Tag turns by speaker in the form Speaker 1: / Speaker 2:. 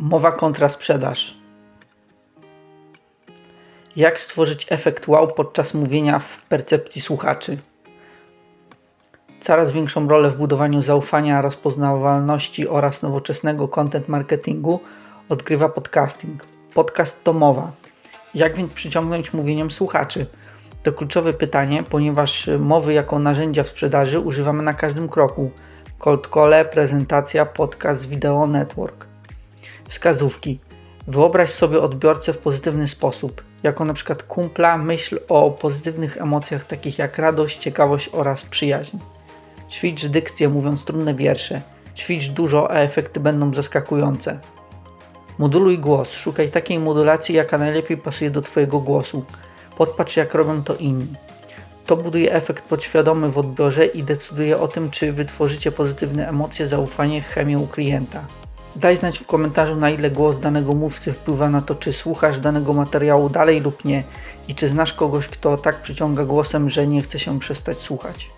Speaker 1: Mowa kontra sprzedaż. Jak stworzyć efekt wow podczas mówienia w percepcji słuchaczy? Coraz większą rolę w budowaniu zaufania, rozpoznawalności oraz nowoczesnego content marketingu odgrywa podcasting. Podcast to mowa. Jak więc przyciągnąć mówieniem słuchaczy? To kluczowe pytanie, ponieważ mowy jako narzędzia w sprzedaży używamy na każdym kroku. Cold call, prezentacja, podcast, wideo, network. Wskazówki. Wyobraź sobie odbiorcę w pozytywny sposób, jako na przykład kumpla, myśl o pozytywnych emocjach takich jak radość, ciekawość oraz przyjaźń. Ćwicz dykcję mówiąc trudne wiersze. Ćwicz dużo, a efekty będą zaskakujące. Moduluj głos. Szukaj takiej modulacji, jaka najlepiej pasuje do Twojego głosu. Podpatrz, jak robią to inni. To buduje efekt podświadomy w odbiorze i decyduje o tym, czy wytworzycie pozytywne emocje, zaufanie, chemię u klienta. Daj znać w komentarzu, na ile głos danego mówcy wpływa na to, czy słuchasz danego materiału dalej lub nie i czy znasz kogoś, kto tak przyciąga głosem, że nie chce się przestać słuchać.